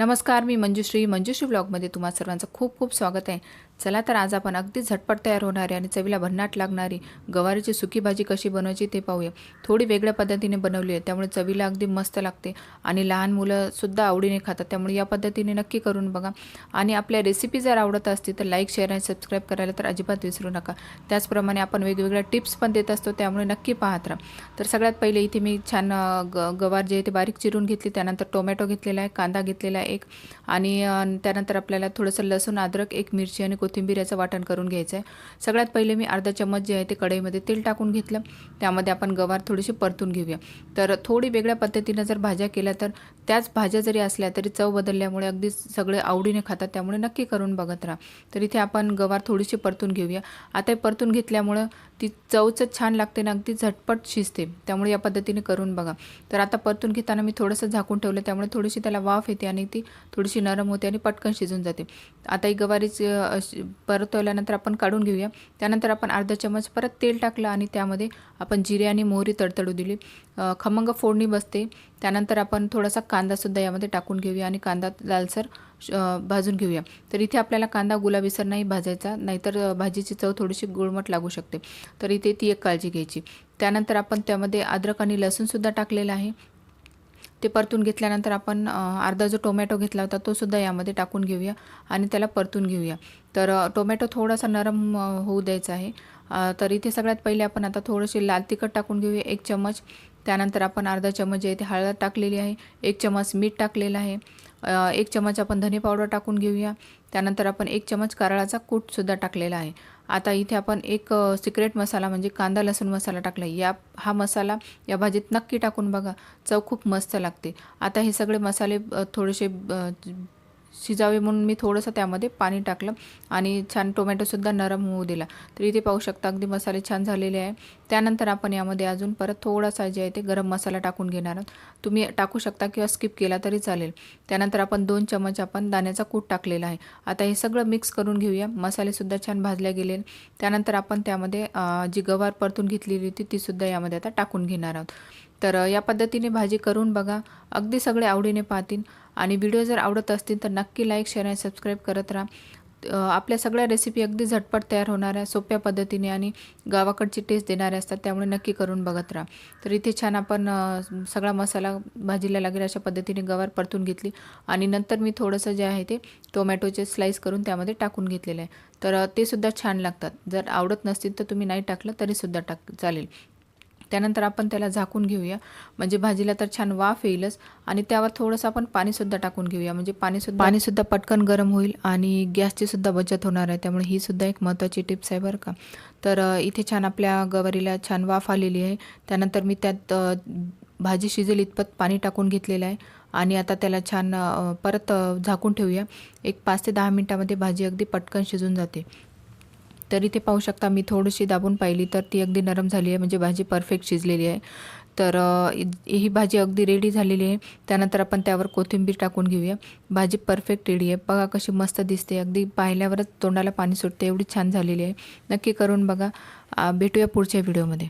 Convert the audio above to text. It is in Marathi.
नमस्कार मी मंजुश्री. मंजुश्री ब्लॉगमध्ये तुम्हा सर्वांचं खूप खूप स्वागत आहे. चला तर आज आपण अगदी झटपट तयार होणारी आणि चवीला भन्नाट लागणारी गवारीची सुकी भाजी कशी बनवायची ते पाहूया. थोडी वेगळ्या पद्धतीने बनवली आहे त्यामुळे चवीला अगदी मस्त लागते आणि लहान मुलंसुद्धा आवडीने खातात त्यामुळे या पद्धतीने नक्की करून बघा. आणि आपल्या रेसिपी जर आवडत असतील तर लाईक शेअर आणि सबस्क्राईब करायला तर अजिबात विसरू नका. त्याचप्रमाणे आपण वेगवेगळ्या टिप्स पण देत असतो त्यामुळे नक्की पाहत राहा. तर सगळ्यात पहिले इथे मी छान ग गवार जे आहे ते बारीक चिरून घेतली त्यानंतर टोमॅटो घेतलेला आहे कांदा घेतलेला आहे एक. आणि त्यानंतर आपल्याला थोडंसं लसूण अद्रक एक मिरची आणि कोथिंबीर याचं वाटण करून घ्यायचं आहे सगळ्यात पहिले मी अर्धा चम्मच जे आहे ते कढईमध्ये तेल टाकून घेतलं. त्यामध्ये आपण गवार थोडीशी परतून घेऊया. तर थोडी वेगळ्या पद्धतीनं जर भाज्या केल्या तर त्याच भाज्या जरी असल्या तरी चव बदलल्यामुळे अगदी सगळे आवडीने खातात त्यामुळे नक्की करून बघत राहा. तर इथे आपण गवार थोडीशी परतून घेऊया. आता परतून घेतल्यामुळं ती चवच छान लागते ना अगदी झटपट शिजते. त्यामुळे या पद्धतीने करून बघा. तर आता परतून घेताना मी थोडंसं झाकून ठेवलं त्यामुळे थोडीशी त्याला वाफ येते आणि ती थोडीशी नरम होते आणि पटकन शिजून जाते. आता ही गवारीच अशी परतवल्यानंतर आपण काढून घेऊया. त्यानंतर आपण अर्धा चमच परत तेल टाकलं आणि त्यामध्ये आपण जिरे आणि मोहरी तडतडू दिली. खमंग फोडणी बसते. त्यानंतर आपण थोडासा कांदासुद्धा यामध्ये टाकून घेऊया आणि कांदा लालसर श- भाजून घेऊया. तर इथे आपल्याला कांदा गुलाबीसर नाही भाजायचा नाहीतर भाजीची चव थोडीशी गुळमट लागू शकते. तर इथे ती एक काळजी घ्यायची. त्यानंतर आपण त्यामध्ये अद्रक आणि लसूणसुद्धा टाकलेलं आहे. ते परतून घेतल्यानंतर आपण अर्धा जो टोमॅटो घेतला होता तोसुद्धा यामध्ये टाकून घेऊया आणि त्याला परतून घेऊया. तर टोमॅटो थोडासा नरम होऊ द्यायचा आहे. तर इथे सगळ्यात पहिले आपण आता थोडेसे लाल तिखट टाकून घेऊया एक चम्मच. त्यानंतर आपण अर्धा चमच आहे ते हळद टाकलेली आहे एक चमच मीठ टाकलेलं आहे. एक चमच आपण धने पावडर टाकून घेऊया. त्यानंतर आपण एक चमच कारळाचा कूटसुद्धा टाकलेला आहे. आता इथे आपण एक सिक्रेट मसाला म्हणजे कांदा लसूण मसाला टाकला या हा मसाला या भाजीत नक्की टाकून बघा. चव खूप मस्त लागते. आता हे सगळे मसाले थोडेसे शिजावे म्हणून मी थोडंसं त्यामध्ये पाणी टाकलं आणि छान टोमॅटोसुद्धा नरम होऊ दिला. तर इथे पाहू शकता अगदी मसाले छान झालेले आहे. त्यानंतर आपण यामध्ये अजून परत थोडासा जे आहे ते गरम मसाला टाकून घेणार आहोत. तुम्ही टाकू शकता किंवा स्किप केला तरी चालेल. त्यानंतर आपण दोन चमच आपण दाण्याचा कूट टाकलेला आहे. आता हे सगळं मिक्स करून घेऊया. मसालेसुद्धा छान भाजले गेले त्यानंतर आपण त्यामध्ये जी गवार परतून घेतलेली होती तीसुद्धा यामध्ये आता टाकून घेणार आहोत. तर या पद्धतीने भाजी करून बघा. अगदी सगळे आवडीने पाहतील. आणि व्हिडिओ जर आवडत असतील तर नक्की लाईक शेअर आणि सबस्क्राईब करत राहा. आपल्या सगळ्या रेसिपी अगदी झटपट तयार होणाऱ्या सोप्या पद्धतीने आणि गावाकडची टेस्ट देणाऱ्या असतात त्यामुळे नक्की करून बघत राहा. तर इथे छान आपण सगळा मसाला भाजीला लागेल अशा पद्धतीने गवार परतून घेतली आणि नंतर मी थोडंसं जे आहे ते टोमॅटोचे स्लाईस करून त्यामध्ये टाकून घेतलेलं आहे. तर ते सुद्धा छान लागतात. जर आवडत नसतील तर तुम्ही नाही टाकलं तरीसुद्धा टाक चालेल. त्यानंतर आपण त्याला झाकून घेऊया. म्हणजे भाजीला तर छान वाफ येईलच. आणि त्यावर थोडंसं आपण पाणीसुद्धा टाकून घेऊया. म्हणजे पाणीसुद्धा पाणीसुद्धा पटकन गरम होईल आणि गॅसचीसुद्धा बचत होणार आहे. त्यामुळे ही सुद्धा एक महत्त्वाची टिप्स आहे बरं का. तर इथे छान आपल्या गवारीला छान वाफ आलेली आहे. त्यानंतर मी त्यात भाजी शिजेल इतपत पाणी टाकून घेतलेलं आहे. आणि आता त्याला छान परत झाकून ठेवूया. एक पाच ते दहा मिनटामध्ये भाजी अगदी पटकन शिजून जाते. तर इथे पाहू शकता. मी थोडीशी दाबून पाहिली तर ती अगदी नरम झाली आहे. म्हणजे भाजी परफेक्ट शिजलेली आहे. तर ही भाजी अगदी रेडी झालेली आहे. त्यानंतर आपण त्यावर कोथिंबीर टाकून घेऊया. भाजी परफेक्ट रेडी आहे. बघा कशी मस्त दिसते. अगदी पाहिल्यावरच तोंडाला पाणी सुटते. एवढी छान झालेली आहे. नक्की करून बघा. भेटूया पुढच्या व्हिडिओमध्ये